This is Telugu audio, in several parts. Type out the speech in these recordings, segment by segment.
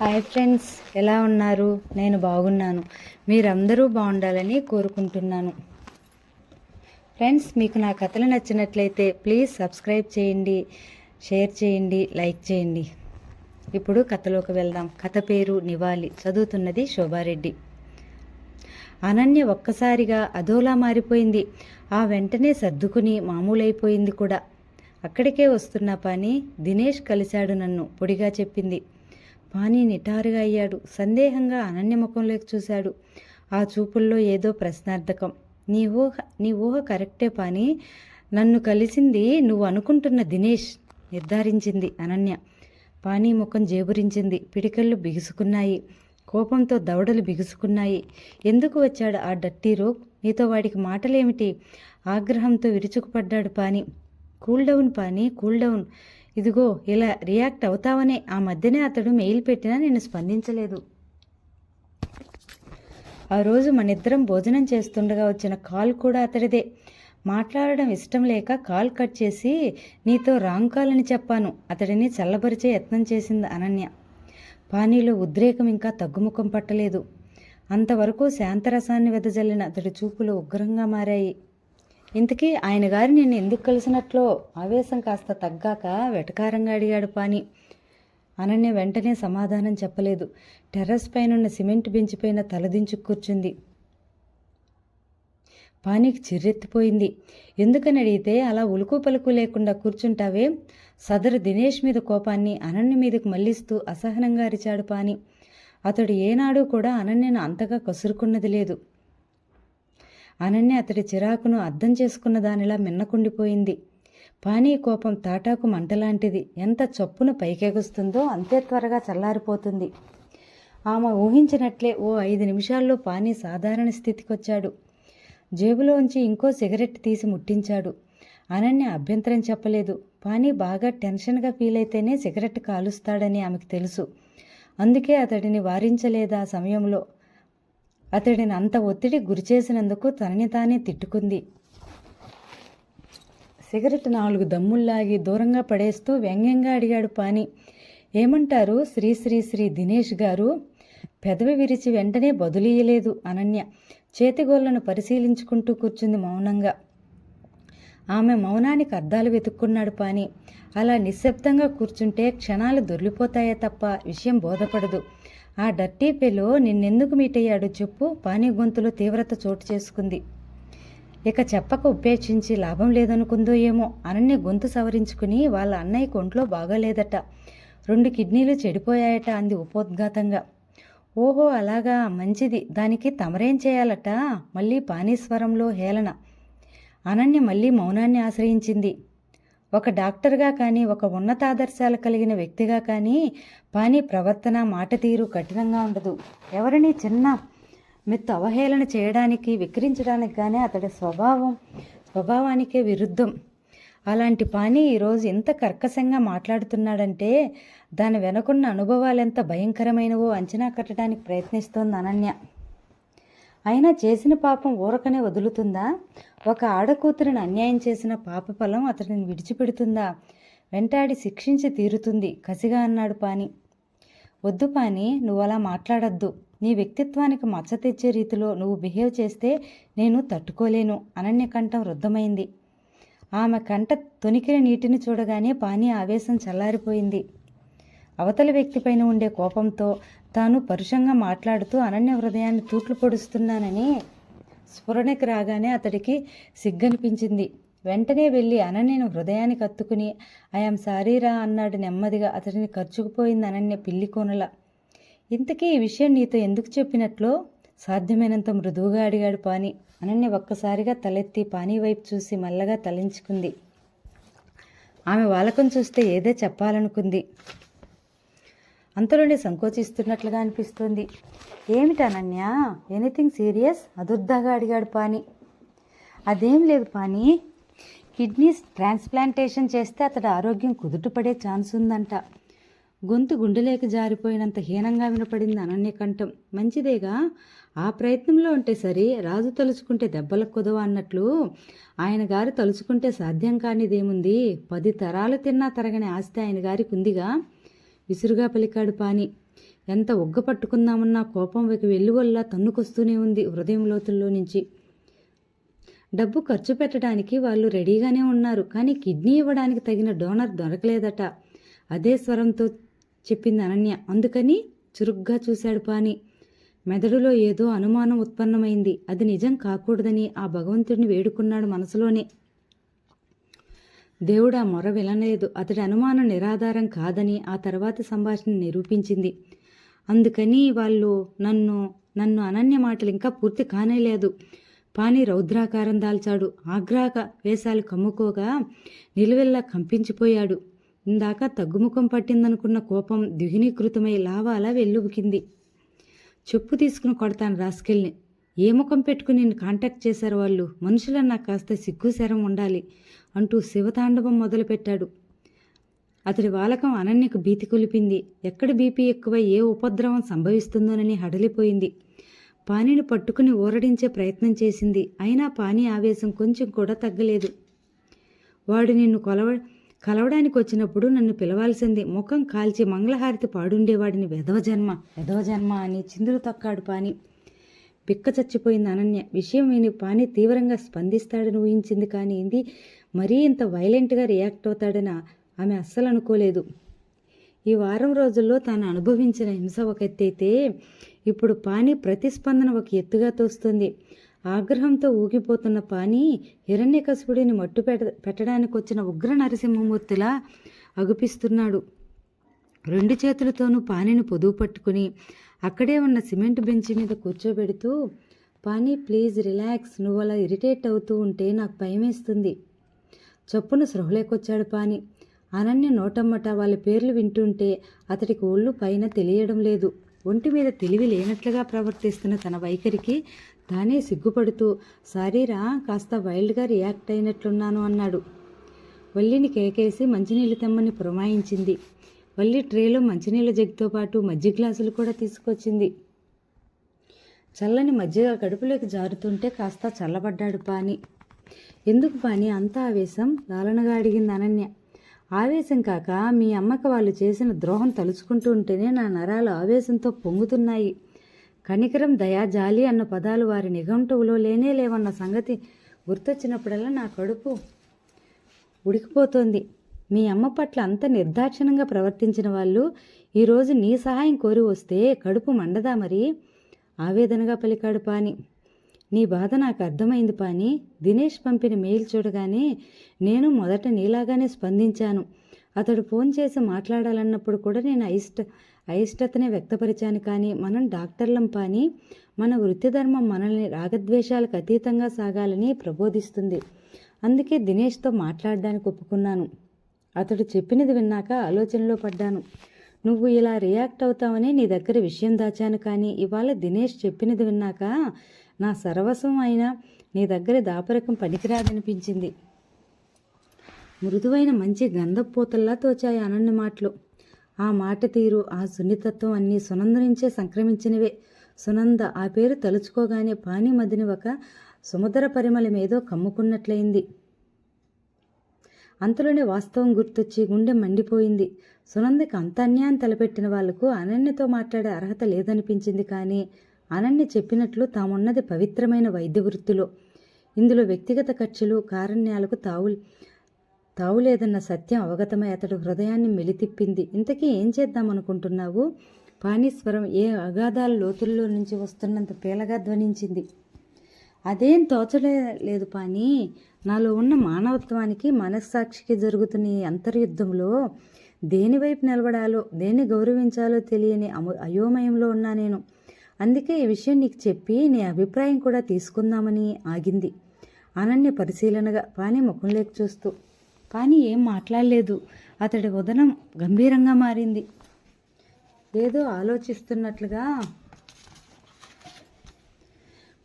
హాయ్ ఫ్రెండ్స్ ఎలా ఉన్నారు? నేను బాగున్నాను. మీరందరూ బాగుండాలని కోరుకుంటున్నాను. ఫ్రెండ్స్ మీకు నా కథలు నచ్చినట్లయితే ప్లీజ్ సబ్స్క్రైబ్ చేయండి షేర్ చేయండి లైక్ చేయండి. ఇప్పుడు కథలోకి వెళ్దాం. కథ పేరు నివాలి చదువుతున్నది శోభారెడ్డి. అనన్య ఒక్కసారిగా అదోలా మారిపోయింది. ఆ వెంటనే సర్దుకుని మామూలైపోయింది కూడా. అక్కడికే వస్తున్న పని దినేష్ కలిశాడు నన్ను. పొడిగా చెప్పింది. పానీ నిటారుగా అయ్యాడు. సందేహంగా అనన్య ముఖంలోకి చూశాడు. ఆ చూపుల్లో ఏదో ప్రశ్నార్థకం. నీ ఊహ నీ ఊహ కరెక్టే పాని. నన్ను కలిసింది నువ్వు అనుకుంటున్న దినేష్ నిర్ధారించింది అనన్య. పానీ ముఖం జేబురించింది. పిడికళ్ళు బిగుసుకున్నాయి. కోపంతో దవడలు బిగుసుకున్నాయి. ఎందుకు వచ్చాడు ఆ డట్టి రోగ్ నీతో వాడికి మాటలేమిటి? ఆగ్రహంతో విరుచుకుపడ్డాడు Pani. Cool down Pani cool down. ఇదిగో ఇలా రియాక్ట్ అవుతావనే ఆ మధ్యనే అతడు మెయిల్ పెట్టినా నేను స్పందించలేదు. ఆ రోజు మనిద్దరం భోజనం చేస్తుండగా వచ్చిన కాల్ కూడా అతడిదే. మాట్లాడడం ఇష్టం లేక కాల్ కట్ చేసి నీతో రాంగ్ కాల్ అని చెప్పాను. అతడిని చల్లబరిచే యత్నం చేసింది అనన్య. పానీలో ఉద్రేకం ఇంకా తగ్గుముఖం పట్టలేదు. అంతవరకు శాంతరసాన్ని వెదజల్లిన అతడి చూపులు ఉగ్రంగా మారాయి. ఇంతకీ ఆయన గారి నేను ఎందుకు కలిసినట్లో ఆవేశం కాస్త తగ్గాక వెటకారంగా అడిగాడు పాని. అనన్య వెంటనే సమాధానం చెప్పలేదు. టెర్రస్ పైనున్న సిమెంట్ బెంచ్ పైన తలదించు కూర్చుంది. పానీకి చిర్రెత్తిపోయింది. ఎందుకని అడిగితే అలా ఉలుకు పలుకు లేకుండా కూర్చుంటావే? సదరు దినేష్ మీద కోపాన్ని అనన్య మీదకు మళ్ళిస్తూ అసహనంగా అరిచాడు పాని. అతడు ఏనాడు కూడా అనన్యను అంతగా కసురుకున్నది లేదు. అనన్య అతడి చిరాకును అర్థం చేసుకున్న దానిలా మిన్నకుండిపోయింది. పానీ కోపం తాటాకు మంటలాంటిది. ఎంత చొప్పున పైకెగుస్తుందో అంతే త్వరగా చల్లారిపోతుంది. ఆమె ఊహించినట్లే ఓ ఐదు నిమిషాల్లో పానీ సాధారణ స్థితికొచ్చాడు. జేబులోంచి ఇంకో సిగరెట్ తీసి ముట్టించాడు. అనన్య అభ్యంతరం చెప్పలేదు. పానీ బాగా టెన్షన్గా ఫీల్ అయితేనే సిగరెట్ కాలుస్తాడని ఆమెకు తెలుసు. అందుకే అతడిని వారించలేదా సమయంలో. అతడిని అంత ఒత్తిడి గురిచేసినందుకు తనని తానే తిట్టుకుంది. సిగరెట్ నాలుగు దమ్ముల్లాగి దూరంగా పడేస్తూ వ్యంగ్యంగా అడిగాడు పాని. ఏమంటారు శ్రీ శ్రీ శ్రీ దినేష్ గారు? పెదవి విరిచి వెంటనే బదులీయలేదు అనన్య. చేతిగోళ్ళను పరిశీలించుకుంటూ కూర్చుంది మౌనంగా. ఆమె మౌనానికి అర్థాలు వెతుక్కున్నాడు పాని. అలా నిశ్శబ్దంగా కూర్చుంటే క్షణాలు దొర్లిపోతాయే తప్ప విషయం బోధపడదు. ఆ డర్టీ పెలో నిన్నెందుకు మీట్ అయ్యాడు చెప్పు పానీ గొంతులో తీవ్రత చోటు చేసుకుంది. ఇక చెప్పక ఉపేక్షించి లాభం లేదనుకుందో ఏమో అనన్య గొంతు సవరించుకుని వాళ్ళ అన్నయ్య ఒంట్లో బాగాలేదట. రెండు కిడ్నీలు చెడిపోయాయట అంది ఉపోద్ఘాతంగా. ఓహో అలాగా మంచిది. దానికి తమరేం చేయాలట? మళ్ళీ పానీస్వరంలో హేళన. అనన్య మళ్ళీ మౌనాన్ని ఆశ్రయించింది. ఒక డాక్టర్గా కానీ ఒక ఉన్నతాదర్శాలు కలిగిన వ్యక్తిగా కానీ పాని ప్రవర్తన మాట తీరు కఠినంగా ఉండదు. ఎవరిని చిన్న మెత్తు అవహేళన చేయడానికి విక్రించడానికి కానీ అతడి స్వభావం స్వభావానికే విరుద్ధం. అలాంటి పాని ఈరోజు ఎంత కర్కశంగా మాట్లాడుతున్నాడంటే దాని వెనకున్న అనుభవాలు ఎంత భయంకరమైనవో అంచనా కట్టడానికి ప్రయత్నిస్తోంది అనన్య. అయినా చేసిన పాపం ఊరకనే వదులుతుందా? ఒక ఆడకూతురిని అన్యాయం చేసిన పాప ఫలం అతడిని విడిచిపెడుతుందా? వెంటాడి శిక్షించి తీరుతుంది కసిగా అన్నాడు పాని. వద్దు పాని నువ్వు అలా మాట్లాడద్దు. నీ వ్యక్తిత్వానికి మచ్చ తెచ్చే రీతిలో నువ్వు బిహేవ్ చేస్తే నేను తట్టుకోలేను అనన్య కంఠం రుద్ధమైంది. ఆమె కంట తొనికిన నీటిని చూడగానే పానీ ఆవేశం చల్లారిపోయింది. అవతల వ్యక్తిపైన ఉండే కోపంతో తాను పరుషంగా మాట్లాడుతూ అనన్య హృదయాన్ని తూట్లు పొడుస్తున్నానని స్ఫురణకి రాగానే అతడికి సిగ్గనిపించింది. వెంటనే వెళ్ళి అనన్యను హృదయానికి అత్తుకుని ఐఎమ్ సారీరా అన్నాడు నెమ్మదిగా. అతడిని ఖర్చుకుపోయింది అనన్య పిల్లి కోనల. ఇంతకీ ఈ విషయం నీతో ఎందుకు చెప్పినట్లు? సాధ్యమైనంత మృదువుగా అడిగాడు పాని. అనన్య ఒక్కసారిగా తలెత్తి పానీ వైపు చూసి మల్లగా తలించుకుంది. ఆమె వాలకం చూస్తే ఏదో చెప్పాలనుకుంది. అంతలోనే సంకోచిస్తున్నట్లుగా అనిపిస్తుంది. ఏమిటి అనన్య? ఎనీథింగ్ సీరియస్ అదుర్దాగా అడిగాడు పాని. అదేం లేదు పాని. కిడ్నీస్ ట్రాన్స్ప్లాంటేషన్ చేస్తే అతడి ఆరోగ్యం కుదుటపడే ఛాన్స్ ఉందంట. గొంతు గుండెలేక జారిపోయినంత హీనంగా వినపడింది అనన్య కంఠం. మంచిదేగా? ఆ ప్రయత్నంలో ఉంటే సరే రాజు తలుచుకుంటే దెబ్బలకు కుదవ అన్నట్లు ఆయన గారు తలుచుకుంటే సాధ్యం కానిదేముంది? పది తరాలు తిన్నా తరగని ఆస్తి ఆయన గారికి ఉందిగా? విసురుగా పలికాడు పాని. ఎంత ఒగ్గ పట్టుకుందామన్నా కోపం ఒక వెల్లువల్లా తన్నుకొస్తూనే ఉంది హృదయం లోతుల్లో నుంచి. డబ్బు ఖర్చు పెట్టడానికి వాళ్ళు రెడీగానే ఉన్నారు కానీ కిడ్నీ ఇవ్వడానికి తగిన డోనర్ దొరకలేదట. అదే స్వరంతో చెప్పింది అనన్య. అందుకని చురుగ్గా చూశాడు పాని. మెదడులో ఏదో అనుమానం ఉత్పన్నమైంది. అది నిజం కాకూడదని ఆ భగవంతుడిని వేడుకున్నాడు మనసులోనే. దేవుడా మొర వినలేదు అతడి అనుమానం నిరాధారం కాదని ఆ తర్వాత సంభాషణ నిరూపించింది. అందుకని వాళ్ళు నన్ను నన్ను అనన్య మాటలు ఇంకా పూర్తి కానేలేదు. పాని రౌద్రాకారం దాల్చాడు. ఆగ్రాక వేషాలు కమ్ముకోగా నిలువెల్లా కంపించిపోయాడు. ఇందాక తగ్గుముఖం పట్టిందనుకున్న కోపం ద్విగునీకృతమై లావాలా వెల్లుబుకింది. చెప్పు తీసుకుని కొడతాను రాసుకెళ్ళి ఏ ముఖం పెట్టుకుని నేను కాంటాక్ట్ చేశారు వాళ్ళు? మనుషులన్నా కాస్త సిగ్గు శరం ఉండాలి అంటూ శివతాండవం మొదలుపెట్టాడు. అతడి వాలకం అనన్యకు భీతి కొలిపింది. ఎక్కడ బీపీ ఎక్కువ ఏ ఉపద్రవం సంభవిస్తుందోనని హడలిపోయింది. పానీని పట్టుకుని ఊరడించే ప్రయత్నం చేసింది. అయినా పానీ ఆవేశం కొంచెం కూడా తగ్గలేదు. వాడు నిన్ను కొలవ కలవడానికి వచ్చినప్పుడు నన్ను పిలవాల్సింది. ముఖం కాల్చి మంగళహారతి పాడుండేవాడిని. వెధవ జన్మ వెధవ జన్మ అని చిందులు తక్కాడు పాని. పిక్క చచ్చిపోయింది అనన్య. విషయం విని పాని తీవ్రంగా స్పందిస్తాడని ఊహించింది కానీ ఇది మరీ ఇంత వైలెంట్గా రియాక్ట్ అవుతాడని ఆమె అస్సలు అనుకోలేదు. ఈ వారం రోజుల్లో తాను అనుభవించిన హింస ఒక ఎత్తైతే ఇప్పుడు పాని ప్రతిస్పందన ఒక ఎత్తుగా తోస్తుంది. ఆగ్రహంతో ఊగిపోతున్న పాని హిరణ్యకశిపుడిని మట్టు పెట్ట పెట్టడానికి వచ్చిన ఉగ్ర నరసింహమూర్తిలా అగుపిస్తున్నాడు. రెండు చేతులతోనూ పానీని పొదువు పట్టుకుని అక్కడే ఉన్న సిమెంట్ బెంచ్ మీద కూర్చోబెడుతూ పానీ ప్లీజ్ రిలాక్స్. నువ్వు అలా ఇరిటేట్ అవుతూ ఉంటే నాకు భయమేస్తుంది. చప్పున సృహలేకొచ్చాడు పాని. అనన్య నోటమ్మట వాళ్ళ పేర్లు వింటుంటే అతడికి ఒళ్ళు పైన తెలియడం లేదు. ఒంటి మీద తెలివి లేనట్లుగా ప్రవర్తిస్తున్న తన వైఖరికి తానే సిగ్గుపడుతూ సారీరా కాస్త వైల్డ్గా రియాక్ట్ అయినట్లున్నాను అన్నాడు. వల్లిని కేకేసి మంచినీళ్ళు తెమ్మని పురమాయించింది. వల్లి ట్రేలో మంచినీళ్ళ జగ్గుతో పాటు మజ్జి గ్లాసులు కూడా తీసుకొచ్చింది. చల్లని మజ్జిగ కడుపులోకి జారుతుంటే కాస్త చల్లబడ్డాడు పాని. ఎందుకు పాని? అంత ఆవేశం? లాలనగా అడిగింది అనన్య. ఆవేశం కాక మీ అమ్మకి వాళ్ళు చేసిన ద్రోహం తలుచుకుంటూ ఉంటేనే నా నరాలు ఆవేశంతో పొంగుతున్నాయి. కనికరం దయా జాలి అన్న పదాలు వారి నిఘంటువులో లేనే లేవన్న సంగతి గుర్తొచ్చినప్పుడల్లా నా కడుపు ఉడికిపోతోంది. మీ అమ్మ పట్ల అంత నిర్దాక్షిణంగా ప్రవర్తించిన వాళ్ళు ఈరోజు నీ సహాయం కోరి వస్తే కడుపు మండదా మరి? ఆవేదనగా పలికాడు పాని. నీ బాధ నాకు అర్థమైంది పాని. దినేష్ పంపిన మెయిల్ చూడగానే నేను మొదట నీలాగానే స్పందించాను. అతడు ఫోన్ చేసి మాట్లాడాలన్నప్పుడు కూడా నేను అయిష్ట అయిష్టతనే వ్యక్తపరిచాను కానీ మనం డాక్టర్లం పాని మన వృత్తి ధర్మం మనల్ని రాగద్వేషాలకు అతీతంగా సాగాలని ప్రబోధిస్తుంది. అందుకే దినేష్తో మాట్లాడడానికి ఒప్పుకున్నాను. అతడు చెప్పినది విన్నాక ఆలోచనలో పడ్డాను. నువ్వు ఇలా రియాక్ట్ అవుతావని నీ దగ్గర విషయం దాచాను కానీ ఇవాళ దినేష్ చెప్పినది విన్నాక నా సర్వస్వం అయినా నీ దగ్గర దాపరకం పనికిరాదనిపించింది. మృదువైన మంచి గంధపోతల్లా తోచాయి అనన్య మాటలు. ఆ మాట తీరు ఆ సున్నితత్వం అన్నీ సునంద నుంచే సంక్రమించినవే. సునంద ఆ పేరు తలుచుకోగానే పానీ మదిని ఒక సుమధుర పరిమళమేదో కమ్ముకున్నట్లయింది. అంతలోనే వాస్తవం గుర్తొచ్చి గుండె మండిపోయింది. సునందకి అంత అన్యాయం తలపెట్టిన వాళ్ళకు అనన్యతో మాట్లాడే అర్హత లేదనిపించింది కానీ అనన్య చెప్పినట్లు తామున్నది పవిత్రమైన వైద్య వృత్తిలో. ఇందులో వ్యక్తిగత ఖర్చులు కారణ్యాలకు తావు తావులేదన్న సత్యం అవగతమై అతడు హృదయాన్ని మెలితిప్పింది. ఇంతకీ ఏం చేద్దామనుకుంటున్నావు? పానీస్వరం ఏ అగాధాల లోతుల్లో నుంచి వస్తున్నంత పీలగా ధ్వనించింది. అదేం తోచలే లేదు పానీ. నాలో ఉన్న మానవత్వానికి మనస్సాక్షికి జరుగుతున్న ఈ అంతర్యుద్ధంలో దేని వైపు నిలబడాలో దేన్ని గౌరవించాలో తెలియని అయోమయంలో ఉన్నా నేను. అందుకే ఈ విషయం నీకు చెప్పి నీ అభిప్రాయం కూడా తీసుకుందామని ఆగింది. అనన్య పరిశీలనగా పాని లేక చూస్తూ కానీ ఏం మాట్లాడలేదు. అతడి ఉదనం గంభీరంగా మారింది. ఏదో ఆలోచిస్తున్నట్లుగా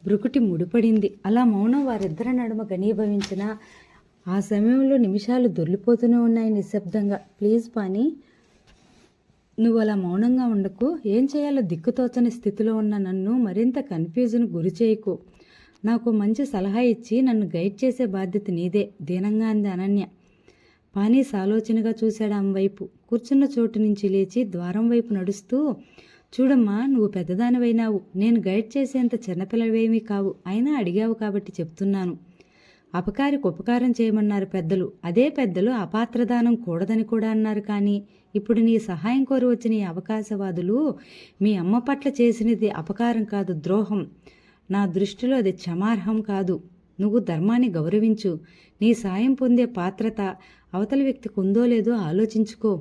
బ్రుకుటి ముడిపడింది. అలా మౌనం వారిద్దరి నడుమ ఘనీభవించిన ఆ సమయంలో నిమిషాలు దొర్లిపోతూనే ఉన్నాయి నిశ్శబ్దంగా. ప్లీజ్ పాని నువ్వు అలా మౌనంగా ఉండకు. ఏం చేయాలో దిక్కుతోచని స్థితిలో ఉన్న నన్ను మరింత కన్ఫ్యూజన్ గురి చేయకు. నాకు మంచి సలహా ఇచ్చి నన్ను గైడ్ చేసే బాధ్యత నీదే. దీనంగా అంది అనన్య. పానీ సాలోచనగా చూశాడు ఆమె వైపు కూర్చున్న చోటు నుంచి లేచి ద్వారం వైపు నడుస్తూ చూడమ్మా నువ్వు పెద్దదానివైనావు. నేను గైడ్ చేసేంత చిన్నపిల్లవేమీ కావు. అయినా అడిగావు కాబట్టి చెప్తున్నాను. అపకారికి ఉపకారం చేయమన్నారు పెద్దలు. అదే పెద్దలు అపాత్రదానం కూడదని కూడా అన్నారు కానీ ఇప్పుడు నీ సహాయం కోరి వచ్చిన ఈ అవకాశవాదులు మీ అమ్మ పట్ల చేసినది అపకారం కాదు ద్రోహం. నా దృష్టిలో అది క్షమార్హం కాదు. నువ్వు ధర్మాన్ని గౌరవించు. నీ సాయం పొందే పాత్రత అవతల వ్యక్తికి ఉందో లేదో ఆలోచించుకో.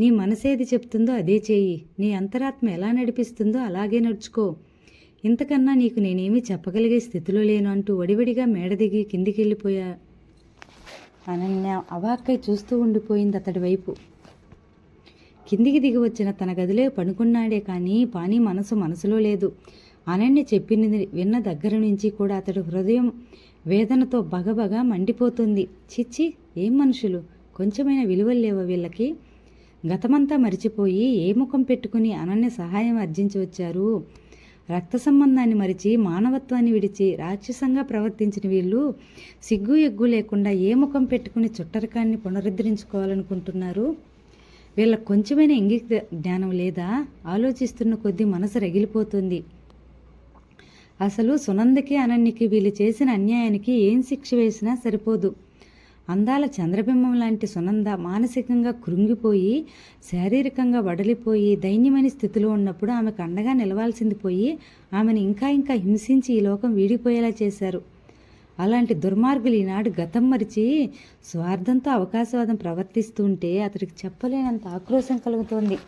నీ మనసేది చెప్తుందో అదే చేయి నీ అంతరాత్మ ఎలా నడిపిస్తుందో అలాగే నడుచుకో. ఇంతకన్నా నీకు నేనేమీ చెప్పగలిగే స్థితిలో లేను అంటూ వడివడిగా మేడ దిగి కిందికి అనన్య అవాక్కై చూస్తూ ఉండిపోయింది అతడి వైపు. కిందికి దిగి వచ్చిన తన గదిలో పడుకున్నాడే కానీ పానీ మనసు మనసులో లేదు. అనన్య చెప్పింది విన్న దగ్గర నుంచి కూడా అతడు హృదయం వేదనతో బగబగా మండిపోతుంది. చిచ్చి ఏం మనుషులు? కొంచెమైనా విలువలు లేవా వీళ్ళకి? గతమంతా మరిచిపోయి ఏ ముఖం పెట్టుకుని అనన్య సహాయం అర్జించి వచ్చారు రక్త సంబంధాన్ని మరిచి మానవత్వాన్ని విడిచి రాక్షసంగా ప్రవర్తించిన వీళ్ళు సిగ్గు ఎగ్గు లేకుండా ఏ ముఖం పెట్టుకుని చుట్టరకాన్ని పునరుద్ధరించుకోవాలనుకుంటున్నారు? వీళ్ళ కొంచెమైన ఇంగిత జ్ఞానం లేదా? ఆలోచిస్తున్న కొద్దీ మనసు రగిలిపోతుంది. అసలు సునందకి అనన్యకి వీళ్ళు చేసిన అన్యాయానికి ఏం శిక్ష వేసినా సరిపోదు. అందాల చంద్రబింబం లాంటి సునంద మానసికంగా కృంగిపోయి శారీరకంగా వడలిపోయి దైన్యమైన స్థితిలో ఉన్నప్పుడు ఆమెకు అండగా నిలవాల్సింది పోయి ఆమెను ఇంకా ఇంకా హింసించి ఈ లోకం వీడిపోయేలా చేశారు. అలాంటి దుర్మార్గులు ఈనాడు గతం మరిచి స్వార్థంతో అవకాశవాదం ప్రవర్తిస్తుంటే అతడికి చెప్పలేనంత ఆక్రోశం కలుగుతోంది.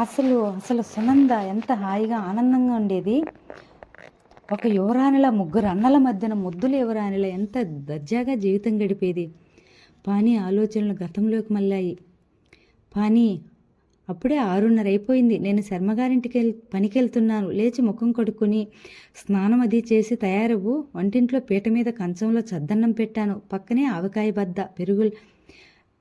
అసలు అసలు సునంద ఎంత హాయిగా ఆనందంగా ఉండేది? ఒక యువరాణిల ముగ్గురు అన్నల మధ్యన ముద్దుల యువరాణిల ఎంత దర్జాగా జీవితం గడిపేది? పానీ ఆలోచనలు గతంలోకి మళ్ళాయి. పానీ అప్పుడే ఆరున్నర అయిపోయింది నేను శర్మగారింటికి వెళ్ పనికి వెళ్తున్నాను లేచి ముఖం కడుక్కుని స్నానం అది చేసి తయారవ్వు. వంటింట్లో పీట మీద కంచంలో చద్దన్నం పెట్టాను. పక్కనే ఆవకాయ బద్ద పెరుగులు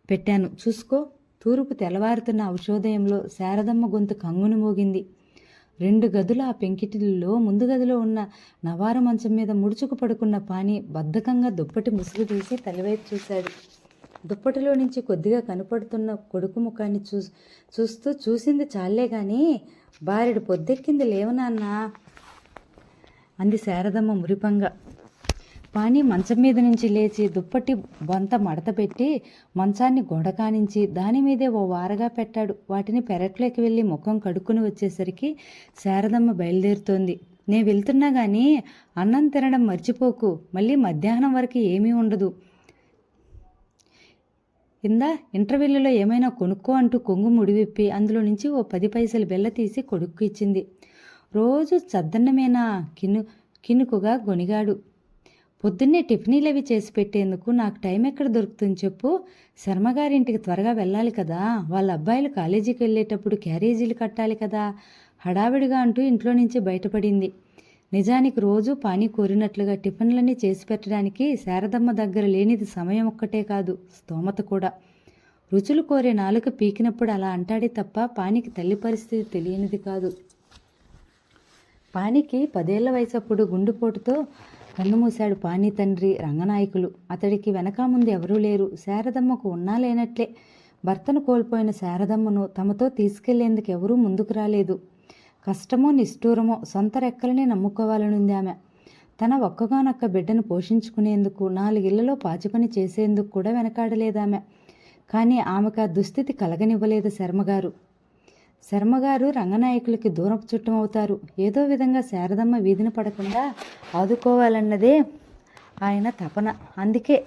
పెట్టాను. చూసుకో తూర్పు తెల్లవారుతున్న ఔషోదయంలో శారదమ్మ గొంతు కంగును మోగింది. రెండు గదుల ఆ పెంకిటిల్లో ముందు గదిలో ఉన్న నవార మంచం మీద ముడుచుకు పడుకున్న పాని బద్ధకంగా దుప్పటి ముసుగు తీసి తలివైపు చూశాడు. దుప్పటిలో నుంచి కొద్దిగా కనపడుతున్న కొడుకు ముఖాన్ని చూ చూస్తూ చూసింది చాలే గాని భార్యడు పొద్దెక్కింది లేవనాన్నా అంది శారదమ్మ మురిపంగా. పాని మంచం మీద నుంచి లేచి దుప్పటి బొంత మడత పెట్టి మంచాన్ని గొడకానించి దాని మీదే ఓ వారగా పెట్టాడు. వాటిని పెరట్లోకి వెళ్ళి ముఖం కడుక్కుని వచ్చేసరికి శారదమ్మ బయలుదేరుతోంది. నేను వెళ్తున్నా కానీ అన్నం తినడం మర్చిపోకు. మళ్ళీ మధ్యాహ్నం వరకు ఏమీ ఉండదు. ఇందా ఇంటర్వెల్లులో ఏమైనా కొనుక్కో అంటూ కొంగు ముడివిప్పి అందులో నుంచి ఓ పది పైసలు బెల్ల తీసి కొడుక్కు ఇచ్చింది. రోజు చద్దన్నమేనా కిను కినుకుగా గొనిగాడు పొద్దున్నే టిఫినీలు అవి చేసి పెట్టేందుకు నాకు టైం ఎక్కడ దొరుకుతుంది చెప్పు. శర్మగారింటికి త్వరగా వెళ్ళాలి కదా. వాళ్ళ అబ్బాయిలు కాలేజీకి వెళ్ళేటప్పుడు క్యారేజీలు కట్టాలి కదా. హడావిడిగా అంటూ ఇంట్లో నుంచి బయటపడింది. నిజానికి రోజు పానీ కోరినట్లుగా టిఫిన్లన్నీ చేసి పెట్టడానికి శారదమ్మ దగ్గర లేనిది సమయం ఒక్కటే కాదు స్తోమత కూడా. రుచులు కోరే నాలుక పీకినప్పుడు అలా అంటాడే తప్ప పానికి తల్లి పరిస్థితి తెలియనిది కాదు. పానికి పదేళ్ళ వయసప్పుడు గుండెపోటుతో కన్నుమూశాడు పాని తండ్రి రంగనాయకులు. అతడికి వెనక ముందు ఎవరూ లేరు. శారదమ్మకు ఉన్నా లేనట్లే భర్తను కోల్పోయిన శారదమ్మను తమతో తీసుకెళ్ళేందుకు ఎవరూ ముందుకు రాలేదు. కష్టమో నిష్ఠూరమో సొంత రెక్కలనే నమ్ముకోవాలనుంది ఆమె. తన ఒక్కగానొక్క బిడ్డను పోషించుకునేందుకు నాలుగిళ్ళలో పాచిపని చేసేందుకు కూడా వెనకాడలేదామె. కానీ ఆమెకు ఆ దుస్థితి కలగనివ్వలేదు శర్మగారు. శర్మగారు రంగనాయకులకి దూరపు చుట్టమవుతారు ఏదో విధంగా శారదమ్మ వీధిన పడకుండా ఆదుకోవాలన్నదే ఆయన తపన. అందుకే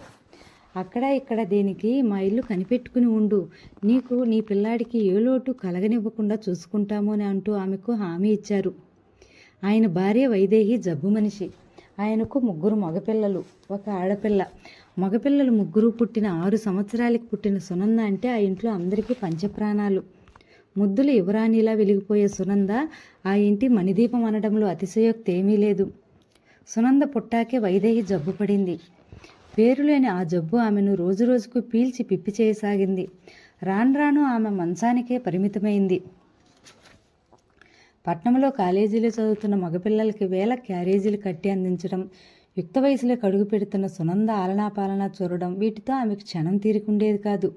అక్కడ ఇక్కడ దేనికి మా ఇల్లు కనిపెట్టుకుని ఉండు. నీకు నీ పిల్లాడికి ఏ లోటు కలగనివ్వకుండా చూసుకుంటాము అని అంటూ ఆమెకు హామీ ఇచ్చారు. ఆయన భార్య వైదేహి జబ్బు మనిషి. ఆయనకు ముగ్గురు మగపిల్లలు ఒక ఆడపిల్ల. మగపిల్లలు ముగ్గురు పుట్టిన ఆరు సంవత్సరాలకి పుట్టిన సునంద అంటే ఆ ఇంట్లో అందరికీ పంచప్రాణాలు. ముద్దులు యువరాణిలా వెలిగిపోయే సునంద ఆ ఇంటి మణిదీపం అనడంలో అతిశయోక్తి ఏమీ లేదు. సునంద పుట్టాకే వైదేహి జబ్బు పడింది. పేరులేని ఆ జబ్బు ఆమెను రోజురోజుకు పీల్చి పిప్పి చేయసాగింది. రాను రాను ఆమె మంచానికే పరిమితమైంది. పట్నంలో కాలేజీలో చదువుతున్న మగపిల్లలకి వేల క్యారేజీలు కట్టి అందించడం యుక్త వయసులో కడుగు పెడుతున్న సునంద ఆలనా పాలనా చూడడం వీటితో ఆమెకు క్షణం తీరుకుండేది కాదు.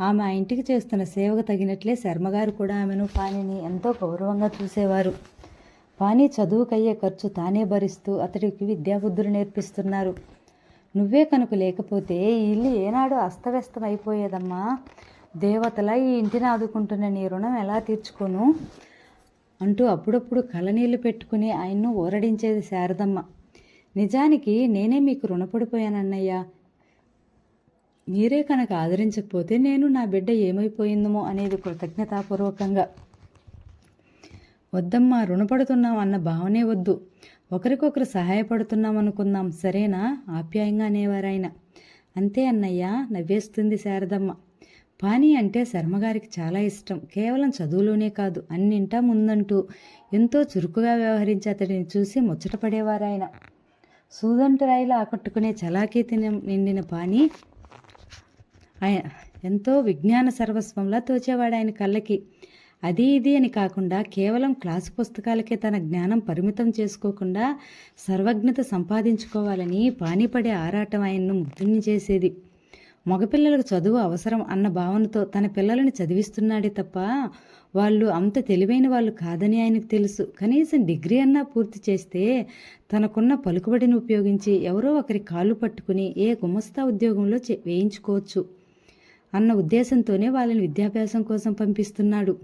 ఆమె ఆ ఇంటికి చేస్తున్న సేవకు తగినట్లే శర్మగారు కూడా ఆమెను పాణిని ఎంతో గౌరవంగా చూసేవారు. పాణి చదువుకయ్యే ఖర్చు తానే భరిస్తూ అతడికి విద్యాబుద్ధులు నేర్పిస్తున్నారు. నువ్వే కనుక లేకపోతే ఈ ఇల్లు ఏనాడు అస్తవ్యస్తం అయిపోయేదమ్మా దేవతలా ఈ ఇంటిని ఆదుకుంటున్న నీ రుణం ఎలా తీర్చుకోను? అంటూ అప్పుడప్పుడు కళ్ళనీళ్ళు పెట్టుకుని ఆయన్ను ఊరడించేది శారదమ్మ. నిజానికి నేనే మీకు రుణపడిపోయానన్నయ్య. మీరే కనుక ఆదరించకపోతే నేను నా బిడ్డ ఏమైపోయిందమో అనేది కృతజ్ఞతాపూర్వకంగా. వద్దమ్మా రుణపడుతున్నాం అన్న భావనే వద్దు. ఒకరికొకరు సహాయపడుతున్నాం అనుకుందాం సరేనా? ఆప్యాయంగా అనేవారాయన. అంతే అన్నయ్య నవ్వేస్తుంది శారదమ్మ. పానీ అంటే శర్మగారికి చాలా ఇష్టం. కేవలం చదువులోనే కాదు అన్నింటా ముందంటూ ఎంతో చురుకుగా వ్యవహరించి అతడిని చూసి ముచ్చటపడేవారాయన. సూదంటరాయిలా ఆకట్టుకునే చలాకీ తిన నిండిన పానీ ఆయన ఎంతో విజ్ఞాన సర్వస్వంలా తోచేవాడు ఆయన కళ్ళకి. అది ఇది అని కాకుండా కేవలం క్లాసు పుస్తకాలకే తన జ్ఞానం పరిమితం చేసుకోకుండా సర్వజ్ఞత సంపాదించుకోవాలని పానీపడే ఆరాటం ఆయన్ను ముగ్ధుని చేసేది. మగపిల్లలకు చదువు అవసరం అన్న భావనతో తన పిల్లలను చదివిస్తున్నాడే తప్ప వాళ్ళు అంత తెలివైన వాళ్ళు కాదని ఆయనకు తెలుసు. కనీసం డిగ్రీ అన్నా పూర్తి చేస్తే తనకున్న పలుకుబడిని ఉపయోగించి ఎవరో ఒకరి కాళ్ళు పట్టుకుని ఏ గుమస్తా ఉద్యోగంలో చే వేయించుకోవచ్చు అన్న ఉద్దేశంతోనే వాళ్ళని విద్యాభ్యాసం కోసం పంపిస్తున్నాడు.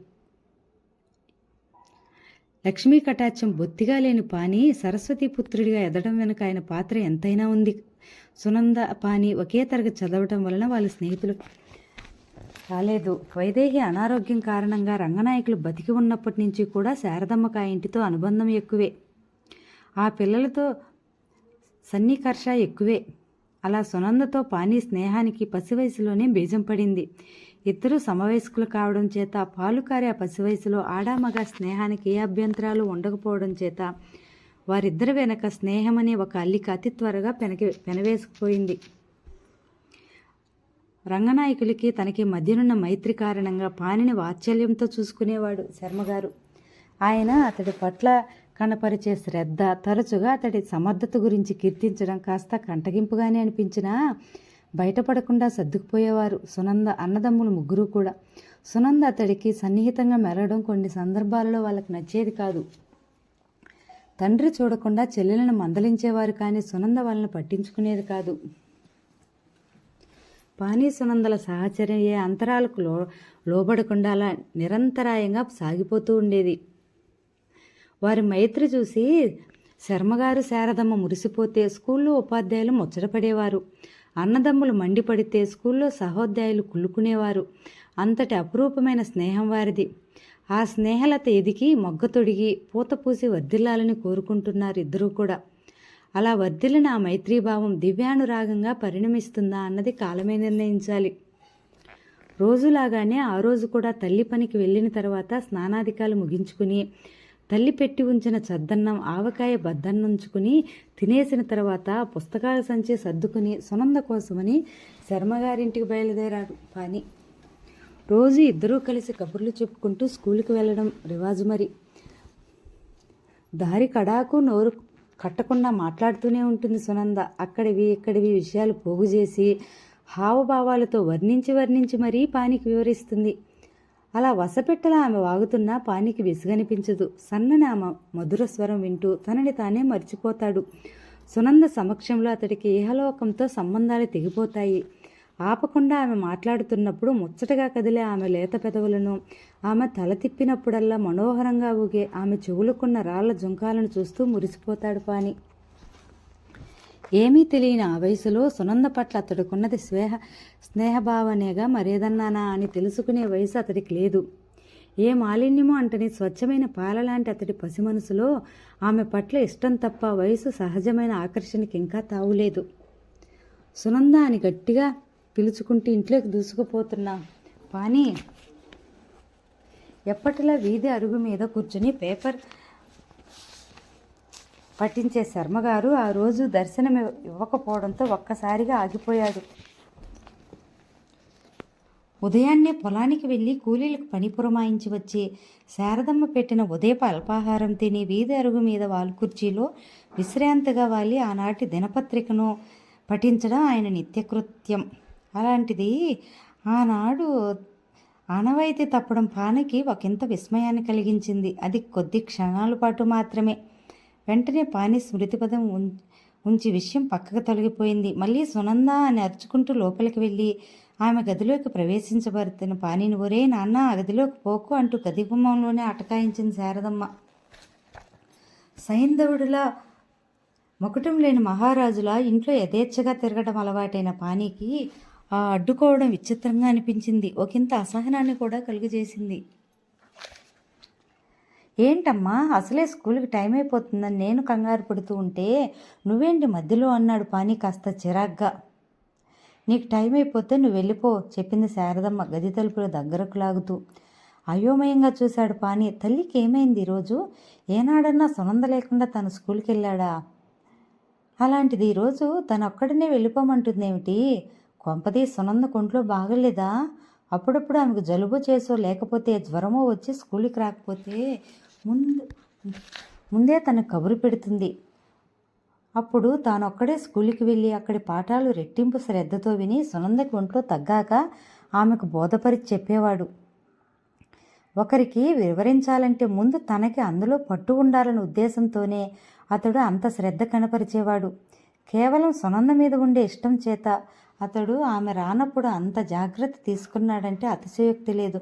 లక్ష్మీ కటాక్షం బొత్తిగా లేని పాని సరస్వతి పుత్రుడిగా ఎదడం వెనుక ఆయన పాత్ర ఎంతైనా ఉంది. సునంద పాని ఒకే తరగతి చదవటం వలన వాళ్ళ స్నేహితులు రాలేదు. వైదేహి అనారోగ్యం కారణంగా రంగనాయకులు బతికి ఉన్నప్పటి నుంచి కూడా శారదమ్మక ఇంటితో అనుబంధం ఎక్కువే. ఆ పిల్లలతో సన్నికర్ష ఎక్కువే. అలా సునందతో పాని స్నేహానికి పసి వయసులోనే బీజం పడింది. ఇద్దరు సమవయస్కులు కావడం చేత పాలు కారే పసి వయసులో ఆడామగ స్నేహానికి ఏ అభ్యంతరాలు ఉండకపోవడం చేత వారిద్దరి వెనక స్నేహం అనే ఒక అల్లిక అతి త్వరగా పెనకి పెనవేసుకుపోయింది. రంగనాయకులకి తనకి మధ్యనున్న మైత్రి కారణంగా పానిని వాత్సల్యంతో చూసుకునేవాడు శర్మగారు. ఆయన అతడి పట్ల కనపరిచే శ్రద్ధ తరచుగా అతడి సమర్థత గురించి కీర్తించడం కాస్త కంటగింపుగానే అనిపించినా బయటపడకుండా సర్దుకుపోయేవారు. సునంద అన్నదమ్ములు ముగ్గురు కూడా. సునంద అతడికి సన్నిహితంగా మెరగడం కొన్ని సందర్భాలలో వాళ్ళకి నచ్చేది కాదు. తండ్రి చూడకుండా చెల్లెలను మందలించేవారు కానీ సునంద వాళ్ళని పట్టించుకునేది కాదు. పానీ సునందల సహచర్యం ఏ అంతరాలకు లో లోబడకుండా అలా నిరంతరాయంగా సాగిపోతూ ఉండేది. వారి మైత్రి చూసి శర్మగారు శారదమ్మ మురిసిపోతే స్కూల్లో ఉపాధ్యాయులు ముచ్చటపడేవారు. అన్నదమ్ములు మండిపడితే స్కూల్లో సహోద్యాయులు కుళ్ళుకునేవారు. అంతటి అపురూపమైన స్నేహం వారిది. ఆ స్నేహలత ఎదిగి మొగ్గ తొడిగి పూత పూసి వర్ధిల్లాలని కోరుకుంటున్నారు ఇద్దరూ కూడా. అలా వర్ధిల్లిన ఆ మైత్రీభావం దివ్యానురాగంగా పరిణమిస్తుందా అన్నది కాలమే నిర్ణయించాలి. రోజులాగానే ఆ రోజు కూడా తల్లి పనికి వెళ్ళిన తర్వాత స్నానాధికాలు ముగించుకుని తల్లి పెట్టి ఉంచిన చద్దన్నం ఆవకాయ బద్దన్నుంచుకుని తినేసిన తర్వాత పుస్తకాల సంచి సర్దుకుని సునంద కోసమని శర్మగారింటికి బయలుదేరాడు పాని రోజు ఇద్దరూ కలిసి కబుర్లు చెప్పుకుంటూ స్కూల్కి వెళ్ళడం రివాజు మరి. దారి కడాకు నోరు కట్టకుండా మాట్లాడుతూనే ఉంటుంది సునంద. అక్కడివి ఇక్కడివి విషయాలు పోగు చేసి హావభావాలతో వర్ణించి వర్ణించి మరీ పానికి వివరిస్తుంది. అలా వసపెట్టలా ఆమె వాగుతున్నా పానికి విసుగనిపించదు. సన్నని ఆమె మధుర స్వరం వింటూ తనని తానే మర్చిపోతాడు. సునంద సమక్షంలో అతడికి ఇహలోకంతో సంబంధాలు తెగిపోతాయి. ఆపకుండా ఆమె మాట్లాడుతున్నప్పుడు ముచ్చటగా కదిలే ఆమె లేత పెదవులను ఆమె తల తిప్పినప్పుడల్లా మనోహరంగా ఊగే ఆమె చెవులుకున్న రాళ్ళ జుంకాలను చూస్తూ మురిసిపోతాడు పాని. ఏమీ తెలియని ఆ వయసులో సునంద పట్ల అతడికున్నది స్నేహ స్నేహభావనేగా మరేదన్నానా అని తెలుసుకునే వయసు అతడికి లేదు. ఏ మాలిన్యమో అంటని స్వచ్ఛమైన పాలలాంటి అతడి పసి మనసులో ఆమె పట్ల ఇష్టం తప్ప వయసు సహజమైన ఆకర్షణకి ఇంకా తావులేదు సునంద అని గట్టిగా పిలుచుకుంటూ ఇంట్లోకి దూసుకుపోతున్నా. పానీ ఎప్పటిలా వీధి అరుగు మీద కూర్చుని పేపర్ పట్టించే శర్మగారు ఆ రోజు దర్శనం ఇవ్వకపోవడంతో ఒక్కసారిగా ఆగిపోయాడు. ఉదయాన్నే పొలానికి వెళ్ళి కూలీలకు పని పురమాయించి వచ్చి శారదమ్మ పెట్టిన ఉదయపు అల్పాహారం తిని వీధి అరుగు మీద వాలు కుర్చీలో విశ్రాంతిగా వాలి ఆనాటి దినపత్రికను పఠించడం ఆయన నిత్యకృత్యం. అలాంటిది ఆనాడు ఆనవాయితీ తప్పడం పానికి ఒకంత విస్మయాన్ని కలిగించింది. అది కొద్ది క్షణాల పాటు మాత్రమే. వెంటనే పాని స్మృతిపదం ఉం- ఉంచి విషయం పక్కకు తొలగిపోయింది. మళ్ళీ సునంద అని అరుచుకుంటూ లోపలికి వెళ్ళి ఆమె గదిలోకి ప్రవేశించబడుతున్న పానీని ఒరే నాన్న ఆ గదిలోకి పోకు అంటూ గది గుమ్మంలోనే అటకాయించింది శారదమ్మ. సైంధవుడిలా మొకటం లేని మహారాజులా ఇంట్లో యథేచ్ఛగా తిరగడం అలవాటైన పానీకి ఆ అడ్డుకోవడం విచిత్రంగా అనిపించింది. ఒకంత అసహనాన్ని కూడా కలుగజేసింది. ఏంటమ్మా? అసలే స్కూల్కి టైం అయిపోతుందని నేను కంగారు పడుతూ ఉంటే నువ్వేంటి మధ్యలో అన్నాడు పాని కాస్త చిరాగ్గా. నీకు టైం అయిపోతే నువ్వు వెళ్ళిపో చెప్పింది శారదమ్మ గది తలుపుల దగ్గరకు లాగుతూ. అయోమయంగా చూశాడు పాని. తల్లికి ఏమైంది ఈరోజు? ఏనాడన్నా సునంద లేకుండా తను స్కూల్కి వెళ్ళాడా? అలాంటిది ఈరోజు తను ఒక్కడనే వెళ్ళిపోమంటుందేమిటి? కొంపది సునంద కొంట్లో బాగలేదా? అప్పుడప్పుడు ఆమెకు జలుబు చేసో లేకపోతే జ్వరమో వచ్చి స్కూల్కి రాకపోతే ముందు ముందే తను కబురు పెడుతుంది. అప్పుడు తానొక్కడే స్కూల్కి వెళ్ళి అక్కడి పాఠాలు రెట్టింపు శ్రద్ధతో విని సునందకి ఒంట్లో తగ్గాక ఆమెకు బోధపరిచి చెప్పేవాడు. ఒకరికి వివరించాలంటే ముందు తనకి అందులో పట్టు ఉండాలనే ఉద్దేశంతోనే అతడు అంత శ్రద్ధ కనపరిచేవాడు. కేవలం సునంద మీద ఉండే ఇష్టం చేత అతడు ఆమె రానప్పుడు అంత జాగ్రత్త తీసుకున్నాడంటే అతిశయోక్తి లేదు.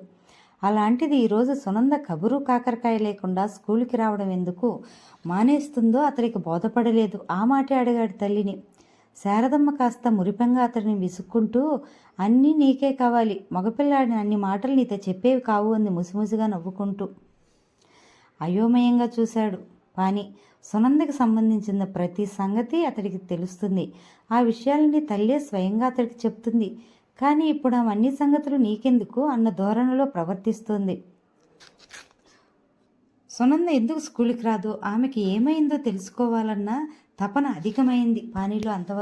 అలాంటిది ఈరోజు సునంద కబురు కాకరకాయ లేకుండా స్కూల్కి రావడం ఎందుకు? మానేస్తుందో అతడికి బోధపడలేదు. ఆ మాటే అడిగాడు తల్లిని. శారదమ్మ కాస్త మురిపెంగా అతడిని విసుక్కుంటూ అన్నీ నీకే కావాలి. మగపిల్లాడిని అన్ని మాటలు నీతో చెప్పేవి కావు అంది ముసిముసిగా నవ్వుకుంటూ. అయోమయంగా చూశాడు. పాని సునందకి సంబంధించిన ప్రతి సంగతి అతడికి తెలుస్తుంది. ఆ విషయాలని తల్లే స్వయంగా అతడికి చెప్తుంది. కానీ ఇప్పుడు అవన్నీ సంగతులు నీకెందుకు అన్న ధోరణిలో ప్రవర్తిస్తుంది. సునంద ఎందుకు స్కూల్కి రాదు? ఆమెకి ఏమైందో తెలుసుకోవాలన్న తపన అధికమైంది పానీలో అంతవరకు.